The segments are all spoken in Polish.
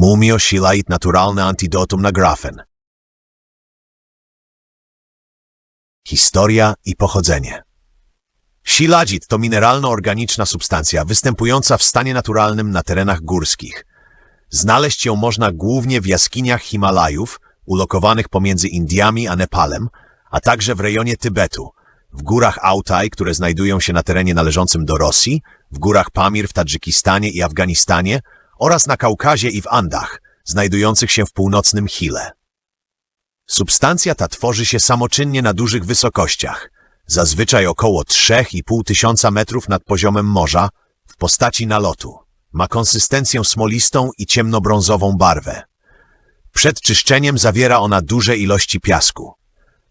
Mumio Shilait naturalne antidotum na grafen. Historia i pochodzenie Shilajit to mineralno-organiczna substancja występująca w stanie naturalnym na terenach górskich. Znaleźć ją można głównie w jaskiniach Himalajów, ulokowanych pomiędzy Indiami a Nepalem, a także w rejonie Tybetu, w górach Altaj, które znajdują się na terenie należącym do Rosji, w górach Pamir w Tadżykistanie i Afganistanie oraz na Kaukazie i w Andach, znajdujących się w północnym Chile. Substancja ta tworzy się samoczynnie na dużych wysokościach, zazwyczaj około 3,5 tysiąca metrów nad poziomem morza, w postaci nalotu. Ma konsystencję smolistą i ciemnobrązową barwę. Przed czyszczeniem zawiera ona duże ilości piasku.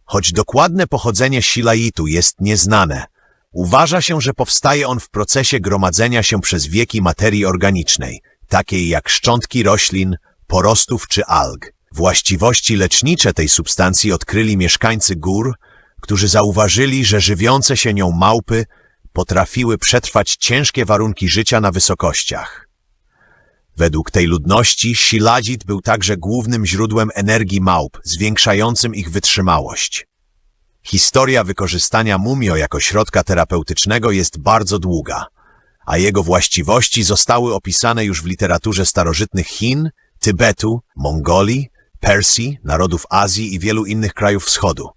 Choć dokładne pochodzenie silaitu jest nieznane, uważa się, że powstaje on w procesie gromadzenia się przez wieki materii organicznej, takiej jak szczątki roślin, porostów czy alg. Właściwości lecznicze tej substancji odkryli mieszkańcy gór, którzy zauważyli, że żywiące się nią małpy potrafiły przetrwać ciężkie warunki życia na wysokościach. Według tej ludności siladzit był także głównym źródłem energii małp, zwiększającym ich wytrzymałość. Historia wykorzystania mumio jako środka terapeutycznego jest bardzo długa, a jego właściwości zostały opisane już w literaturze starożytnych Chin, Tybetu, Mongolii, Persji, narodów Azji i wielu innych krajów wschodu.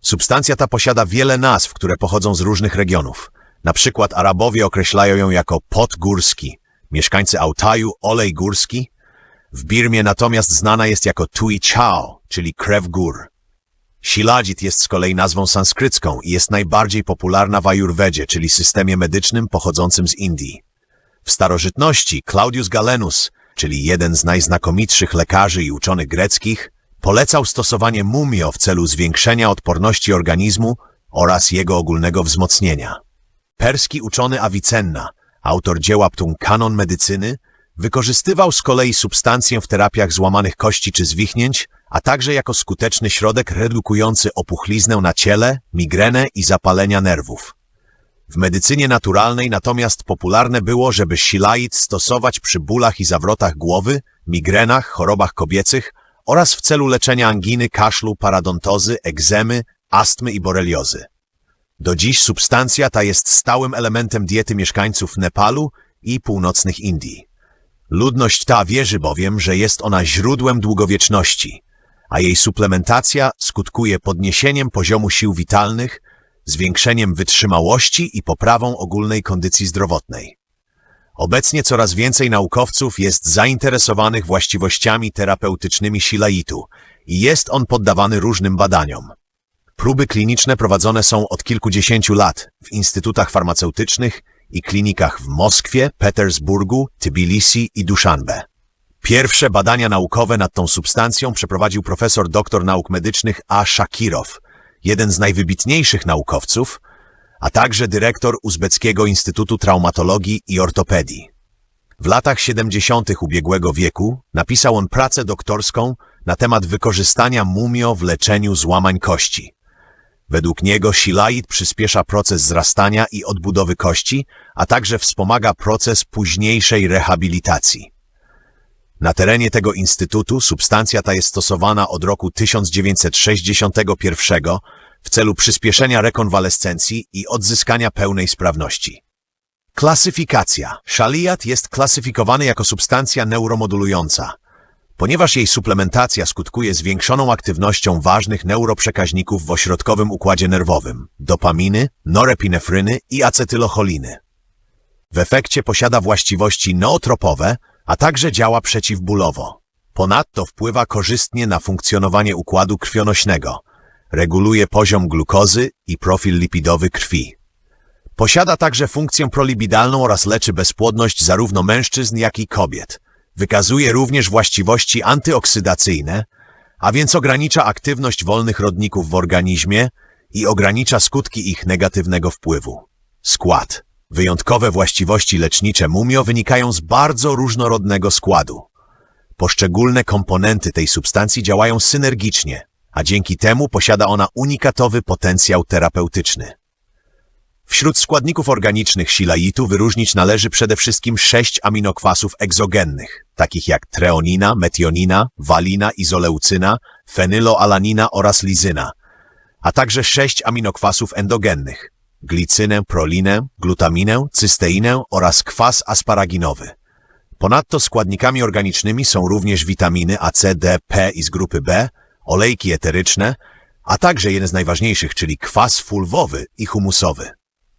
Substancja ta posiada wiele nazw, które pochodzą z różnych regionów. Na przykład Arabowie określają ją jako pot górski, mieszkańcy Altaju olej górski. W Birmie natomiast znana jest jako tui chao, czyli krew gór. Shilajit jest z kolei nazwą sanskrycką i jest najbardziej popularna w Ajurwedzie, czyli systemie medycznym pochodzącym z Indii. W starożytności Claudius Galenus, czyli jeden z najznakomitszych lekarzy i uczonych greckich, polecał stosowanie mumio w celu zwiększenia odporności organizmu oraz jego ogólnego wzmocnienia. Perski uczony Avicenna, autor dzieła Ptung Kanon Medycyny, wykorzystywał z kolei substancję w terapiach złamanych kości czy zwichnięć, a także jako skuteczny środek redukujący opuchliznę na ciele, migrenę i zapalenia nerwów. W medycynie naturalnej natomiast popularne było, żeby silait stosować przy bólach i zawrotach głowy, migrenach, chorobach kobiecych oraz w celu leczenia anginy, kaszlu, paradontozy, egzemy, astmy i boreliozy. Do dziś substancja ta jest stałym elementem diety mieszkańców Nepalu i północnych Indii. Ludność ta wierzy bowiem, że jest ona źródłem długowieczności, a jej suplementacja skutkuje podniesieniem poziomu sił witalnych, zwiększeniem wytrzymałości i poprawą ogólnej kondycji zdrowotnej. Obecnie coraz więcej naukowców jest zainteresowanych właściwościami terapeutycznymi silaitu i jest on poddawany różnym badaniom. Próby kliniczne prowadzone są od kilkudziesięciu lat w instytutach farmaceutycznych i klinikach w Moskwie, Petersburgu, Tbilisi i Duszanbe. Pierwsze badania naukowe nad tą substancją przeprowadził profesor doktor nauk medycznych A. Shakirow, jeden z najwybitniejszych naukowców, a także dyrektor Uzbeckiego Instytutu Traumatologii i Ortopedii. W latach 70. ubiegłego wieku napisał on pracę doktorską na temat wykorzystania mumio w leczeniu złamań kości. Według niego silait przyspiesza proces zrastania i odbudowy kości, a także wspomaga proces późniejszej rehabilitacji. Na terenie tego instytutu substancja ta jest stosowana od roku 1961 w celu przyspieszenia rekonwalescencji i odzyskania pełnej sprawności. Klasyfikacja. Szaliat jest klasyfikowany jako substancja neuromodulująca, ponieważ jej suplementacja skutkuje zwiększoną aktywnością ważnych neuroprzekaźników w ośrodkowym układzie nerwowym, dopaminy, norepinefryny i acetylocholiny. W efekcie posiada właściwości nootropowe, a także działa przeciwbólowo. Ponadto wpływa korzystnie na funkcjonowanie układu krwionośnego, reguluje poziom glukozy i profil lipidowy krwi. Posiada także funkcję prolibidalną oraz leczy bezpłodność zarówno mężczyzn, jak i kobiet. Wykazuje również właściwości antyoksydacyjne, a więc ogranicza aktywność wolnych rodników w organizmie i ogranicza skutki ich negatywnego wpływu. Skład. Wyjątkowe właściwości lecznicze mumio wynikają z bardzo różnorodnego składu. Poszczególne komponenty tej substancji działają synergicznie, a dzięki temu posiada ona unikatowy potencjał terapeutyczny. Wśród składników organicznych silaitu wyróżnić należy przede wszystkim sześć aminokwasów egzogennych, takich jak treonina, metionina, walina, izoleucyna, fenyloalanina oraz lizyna, a także sześć aminokwasów endogennych, glicynę, prolinę, glutaminę, cysteinę oraz kwas asparaginowy. Ponadto składnikami organicznymi są również witaminy A, C, D, P i z grupy B, olejki eteryczne, a także jeden z najważniejszych, czyli kwas fulwowy i humusowy.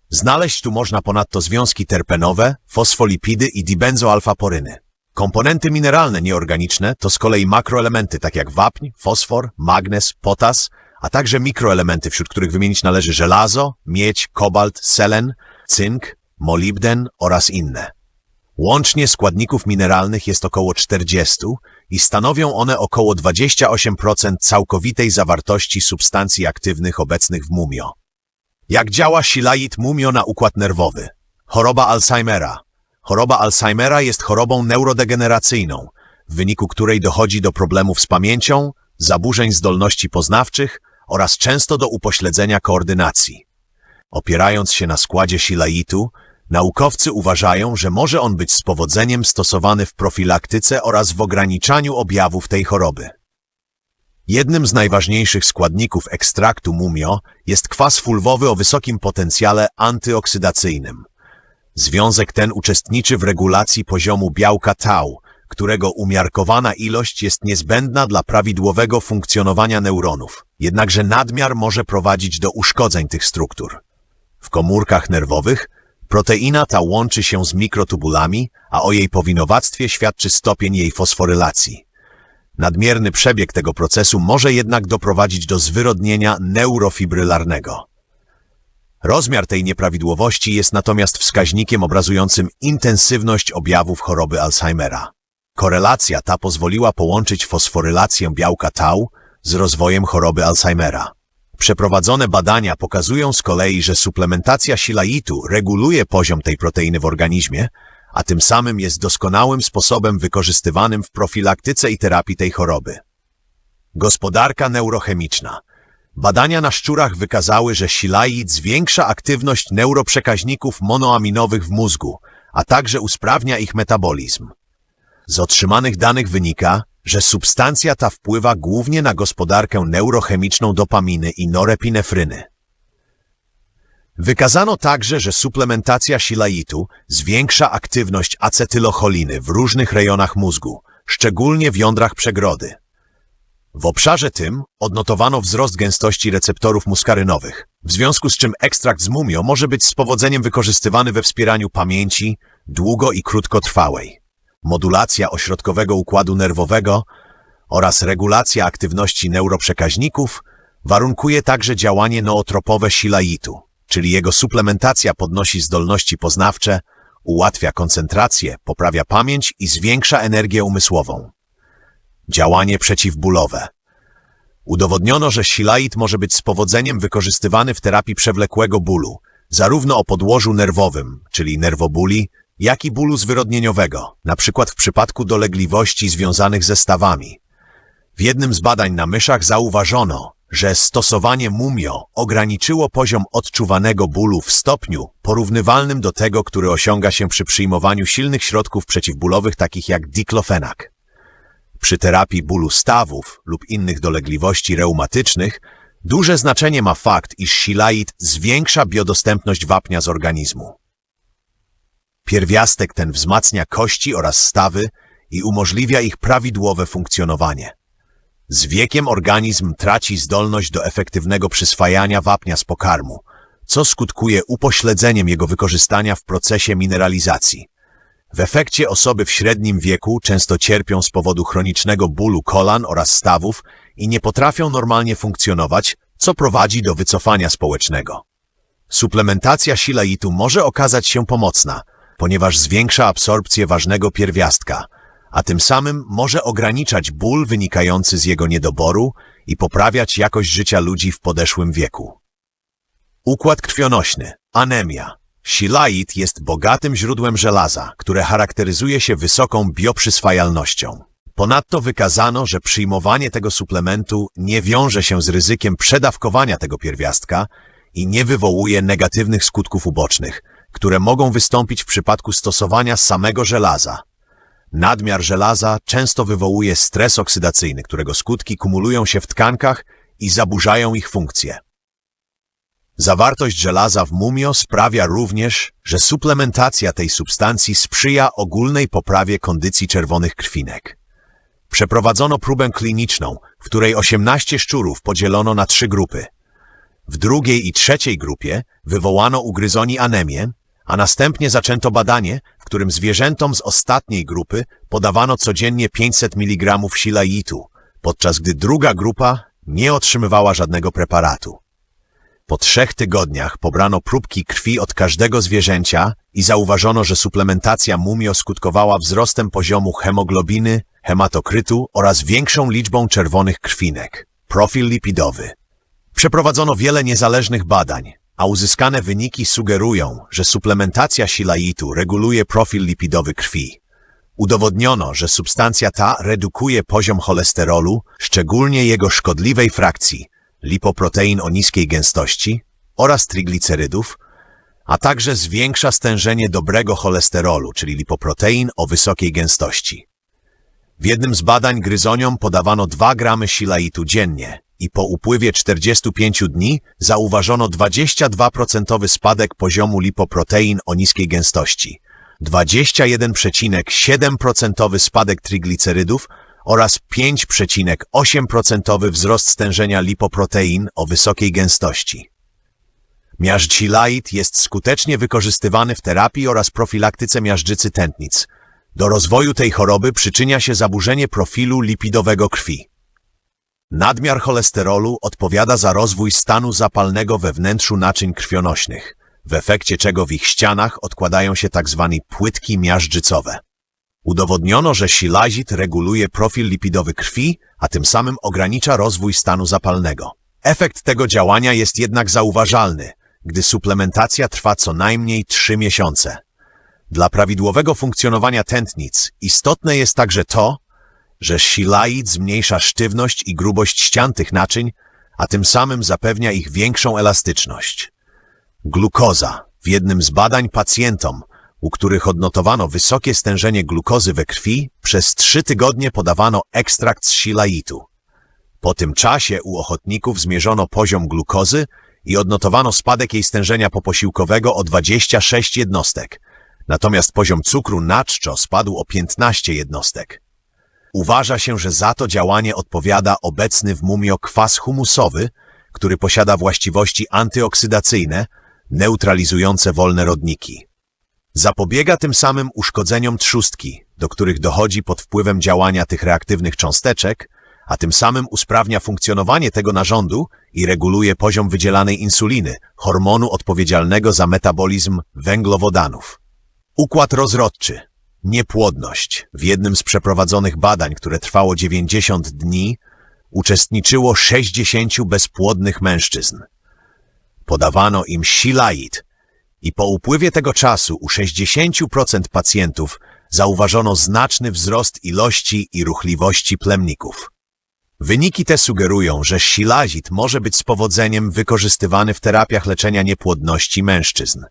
Znaleźć tu można ponadto związki terpenowe, fosfolipidy i dibenzoalfaporyny. Komponenty mineralne nieorganiczne to z kolei makroelementy tak jak wapń, fosfor, magnez, potas, a także mikroelementy, wśród których wymienić należy żelazo, miedź, kobalt, selen, cynk, molibden oraz inne. Łącznie składników mineralnych jest około 40 i stanowią one około 28% całkowitej zawartości substancji aktywnych obecnych w mumio. Jak działa silait mumio na układ nerwowy? Choroba Alzheimera. Choroba Alzheimera jest chorobą neurodegeneracyjną, w wyniku której dochodzi do problemów z pamięcią, zaburzeń zdolności poznawczych oraz często do upośledzenia koordynacji. Opierając się na składzie silaitu, naukowcy uważają, że może on być z powodzeniem stosowany w profilaktyce oraz w ograniczaniu objawów tej choroby. Jednym z najważniejszych składników ekstraktu mumio jest kwas fulwowy o wysokim potencjale antyoksydacyjnym. Związek ten uczestniczy w regulacji poziomu białka tau, którego umiarkowana ilość jest niezbędna dla prawidłowego funkcjonowania neuronów. Jednakże nadmiar może prowadzić do uszkodzeń tych struktur. W komórkach nerwowych proteina ta łączy się z mikrotubulami, a o jej powinowactwie świadczy stopień jej fosforylacji. Nadmierny przebieg tego procesu może jednak doprowadzić do zwyrodnienia neurofibrylarnego. Rozmiar tej nieprawidłowości jest natomiast wskaźnikiem obrazującym intensywność objawów choroby Alzheimera. Korelacja ta pozwoliła połączyć fosforylację białka tau z rozwojem choroby Alzheimera. Przeprowadzone badania pokazują z kolei, że suplementacja silaitu reguluje poziom tej proteiny w organizmie, a tym samym jest doskonałym sposobem wykorzystywanym w profilaktyce i terapii tej choroby. Gospodarka neurochemiczna. Badania na szczurach wykazały, że silait zwiększa aktywność neuroprzekaźników monoaminowych w mózgu, a także usprawnia ich metabolizm. Z otrzymanych danych wynika, że substancja ta wpływa głównie na gospodarkę neurochemiczną dopaminy i norepinefryny. Wykazano także, że suplementacja silaitu zwiększa aktywność acetylocholiny w różnych rejonach mózgu, szczególnie w jądrach przegrody. W obszarze tym odnotowano wzrost gęstości receptorów muskarynowych, w związku z czym ekstrakt z mumio może być z powodzeniem wykorzystywany we wspieraniu pamięci długo i krótkotrwałej. Modulacja ośrodkowego układu nerwowego oraz regulacja aktywności neuroprzekaźników warunkuje także działanie nootropowe silaitu, czyli jego suplementacja podnosi zdolności poznawcze, ułatwia koncentrację, poprawia pamięć i zwiększa energię umysłową. Działanie przeciwbólowe. Udowodniono, że silait może być z powodzeniem wykorzystywany w terapii przewlekłego bólu, zarówno o podłożu nerwowym, czyli nerwobuli, jak i bólu zwyrodnieniowego, przykład w przypadku dolegliwości związanych ze stawami. W jednym z badań na myszach zauważono, że stosowanie mumio ograniczyło poziom odczuwanego bólu w stopniu porównywalnym do tego, który osiąga się przy przyjmowaniu silnych środków przeciwbólowych takich jak diklofenak. Przy terapii bólu stawów lub innych dolegliwości reumatycznych duże znaczenie ma fakt, iż silait zwiększa biodostępność wapnia z organizmu. Pierwiastek ten wzmacnia kości oraz stawy i umożliwia ich prawidłowe funkcjonowanie. Z wiekiem organizm traci zdolność do efektywnego przyswajania wapnia z pokarmu, co skutkuje upośledzeniem jego wykorzystania w procesie mineralizacji. W efekcie osoby w średnim wieku często cierpią z powodu chronicznego bólu kolan oraz stawów i nie potrafią normalnie funkcjonować, co prowadzi do wycofania społecznego. Suplementacja silaitu może okazać się pomocna, ponieważ zwiększa absorpcję ważnego pierwiastka, a tym samym może ograniczać ból wynikający z jego niedoboru i poprawiać jakość życia ludzi w podeszłym wieku. Układ krwionośny, anemia. Silait jest bogatym źródłem żelaza, które charakteryzuje się wysoką bioprzyswajalnością. Ponadto wykazano, że przyjmowanie tego suplementu nie wiąże się z ryzykiem przedawkowania tego pierwiastka i nie wywołuje negatywnych skutków ubocznych, które mogą wystąpić w przypadku stosowania samego żelaza. Nadmiar żelaza często wywołuje stres oksydacyjny, którego skutki kumulują się w tkankach i zaburzają ich funkcję. Zawartość żelaza w mumio sprawia również, że suplementacja tej substancji sprzyja ogólnej poprawie kondycji czerwonych krwinek. Przeprowadzono próbę kliniczną, w której 18 szczurów podzielono na trzy grupy. W drugiej i trzeciej grupie wywołano u gryzoni anemię, a następnie zaczęto badanie, w którym zwierzętom z ostatniej grupy podawano codziennie 500 mg silaitu, podczas gdy druga grupa nie otrzymywała żadnego preparatu. Po trzech tygodniach pobrano próbki krwi od każdego zwierzęcia i zauważono, że suplementacja mumio skutkowała wzrostem poziomu hemoglobiny, hematokrytu oraz większą liczbą czerwonych krwinek. Profil lipidowy. Przeprowadzono wiele niezależnych badań, a uzyskane wyniki sugerują, że suplementacja silaitu reguluje profil lipidowy krwi. Udowodniono, że substancja ta redukuje poziom cholesterolu, szczególnie jego szkodliwej frakcji, lipoprotein o niskiej gęstości oraz triglicerydów, a także zwiększa stężenie dobrego cholesterolu, czyli lipoprotein o wysokiej gęstości. W jednym z badań gryzoniom podawano 2 gramy silaitu dziennie i po upływie 45 dni zauważono 22% spadek poziomu lipoprotein o niskiej gęstości, 21,7% spadek triglicerydów oraz 5,8% wzrost stężenia lipoprotein o wysokiej gęstości. Miażdż silait jest skutecznie wykorzystywany w terapii oraz profilaktyce miażdżycy tętnic. Do rozwoju tej choroby przyczynia się zaburzenie profilu lipidowego krwi. Nadmiar cholesterolu odpowiada za rozwój stanu zapalnego we wnętrzu naczyń krwionośnych, w efekcie czego w ich ścianach odkładają się tzw. płytki miażdżycowe. Udowodniono, że silazit reguluje profil lipidowy krwi, a tym samym ogranicza rozwój stanu zapalnego. Efekt tego działania jest jednak zauważalny, gdy suplementacja trwa co najmniej 3 miesiące. Dla prawidłowego funkcjonowania tętnic istotne jest także to, że silait zmniejsza sztywność i grubość ścian tych naczyń, a tym samym zapewnia ich większą elastyczność. Glukoza. W jednym z badań pacjentom, u których odnotowano wysokie stężenie glukozy we krwi, przez trzy tygodnie podawano ekstrakt z silaitu. Po tym czasie u ochotników zmierzono poziom glukozy i odnotowano spadek jej stężenia poposiłkowego o 26 jednostek, natomiast poziom cukru na czczo spadł o 15 jednostek. Uważa się, że za to działanie odpowiada obecny w mumio kwas humusowy, który posiada właściwości antyoksydacyjne, neutralizujące wolne rodniki. Zapobiega tym samym uszkodzeniom trzustki, do których dochodzi pod wpływem działania tych reaktywnych cząsteczek, a tym samym usprawnia funkcjonowanie tego narządu i reguluje poziom wydzielanej insuliny, hormonu odpowiedzialnego za metabolizm węglowodanów. Układ rozrodczy. Niepłodność. W jednym z przeprowadzonych badań, które trwało 90 dni, uczestniczyło 60 bezpłodnych mężczyzn. Podawano im silait i po upływie tego czasu u 60% pacjentów zauważono znaczny wzrost ilości i ruchliwości plemników. Wyniki te sugerują, że silazit może być z powodzeniem wykorzystywany w terapiach leczenia niepłodności mężczyzn.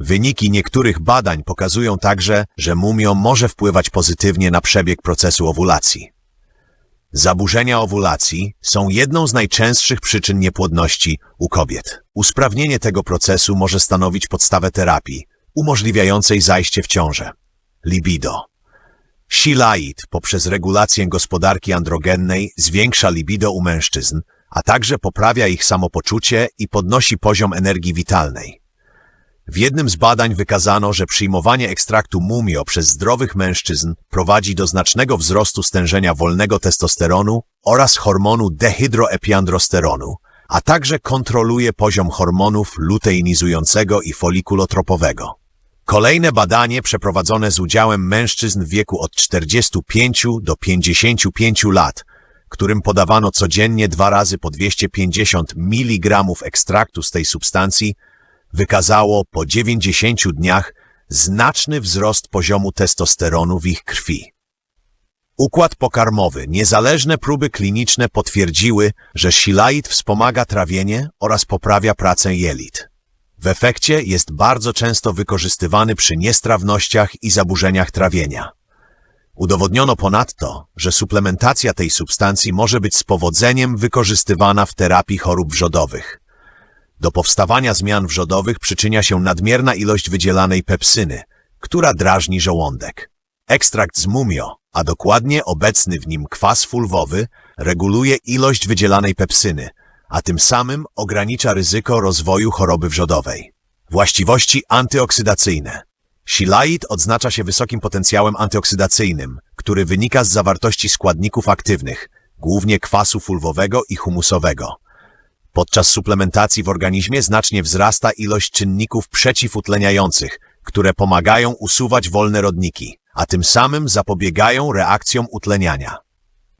Wyniki niektórych badań pokazują także, że mumio może wpływać pozytywnie na przebieg procesu owulacji. Zaburzenia owulacji są jedną z najczęstszych przyczyn niepłodności u kobiet. Usprawnienie tego procesu może stanowić podstawę terapii, umożliwiającej zajście w ciążę. Libido. Silait poprzez regulację gospodarki androgennej zwiększa libido u mężczyzn, a także poprawia ich samopoczucie i podnosi poziom energii witalnej. W jednym z badań wykazano, że przyjmowanie ekstraktu mumio przez zdrowych mężczyzn prowadzi do znacznego wzrostu stężenia wolnego testosteronu oraz hormonu dehydroepiandrosteronu, a także kontroluje poziom hormonów luteinizującego i folikulotropowego. Kolejne badanie przeprowadzone z udziałem mężczyzn w wieku od 45 do 55 lat, którym podawano codziennie dwa razy po 250 mg ekstraktu z tej substancji, wykazało po 90 dniach znaczny wzrost poziomu testosteronu w ich krwi. Układ pokarmowy. Niezależne próby kliniczne potwierdziły, że silait wspomaga trawienie oraz poprawia pracę jelit. W efekcie jest bardzo często wykorzystywany przy niestrawnościach i zaburzeniach trawienia. Udowodniono ponadto, że suplementacja tej substancji może być z powodzeniem wykorzystywana w terapii chorób wrzodowych. Do powstawania zmian wrzodowych przyczynia się nadmierna ilość wydzielanej pepsyny, która drażni żołądek. Ekstrakt z mumio, a dokładnie obecny w nim kwas fulwowy, reguluje ilość wydzielanej pepsyny, a tym samym ogranicza ryzyko rozwoju choroby wrzodowej. Właściwości antyoksydacyjne. Silait odznacza się wysokim potencjałem antyoksydacyjnym, który wynika z zawartości składników aktywnych, głównie kwasu fulwowego i humusowego. Podczas suplementacji w organizmie znacznie wzrasta ilość czynników przeciwutleniających, które pomagają usuwać wolne rodniki, a tym samym zapobiegają reakcjom utleniania.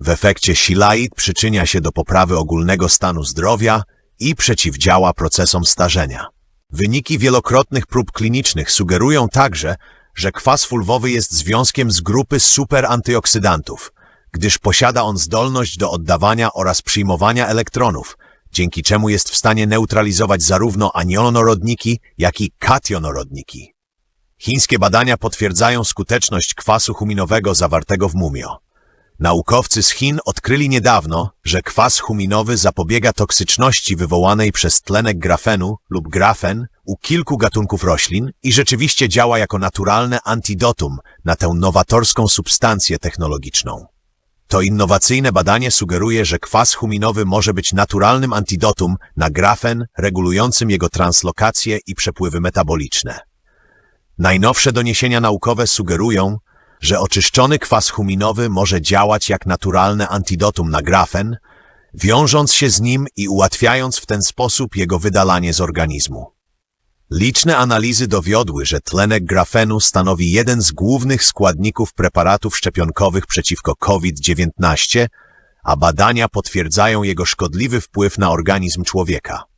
W efekcie silait przyczynia się do poprawy ogólnego stanu zdrowia i przeciwdziała procesom starzenia. Wyniki wielokrotnych prób klinicznych sugerują także, że kwas fulwowy jest związkiem z grupy superantyoksydantów, gdyż posiada on zdolność do oddawania oraz przyjmowania elektronów, dzięki czemu jest w stanie neutralizować zarówno anionorodniki, jak i kationorodniki. Chińskie badania potwierdzają skuteczność kwasu huminowego zawartego w mumio. Naukowcy z Chin odkryli niedawno, że kwas huminowy zapobiega toksyczności wywołanej przez tlenek grafenu lub grafen u kilku gatunków roślin i rzeczywiście działa jako naturalne antidotum na tę nowatorską substancję technologiczną. To innowacyjne badanie sugeruje, że kwas huminowy może być naturalnym antidotum na grafen regulującym jego translokację i przepływy metaboliczne. Najnowsze doniesienia naukowe sugerują, że oczyszczony kwas huminowy może działać jak naturalne antidotum na grafen, wiążąc się z nim i ułatwiając w ten sposób jego wydalanie z organizmu. Liczne analizy dowiodły, że tlenek grafenu stanowi jeden z głównych składników preparatów szczepionkowych przeciwko COVID-19, a badania potwierdzają jego szkodliwy wpływ na organizm człowieka.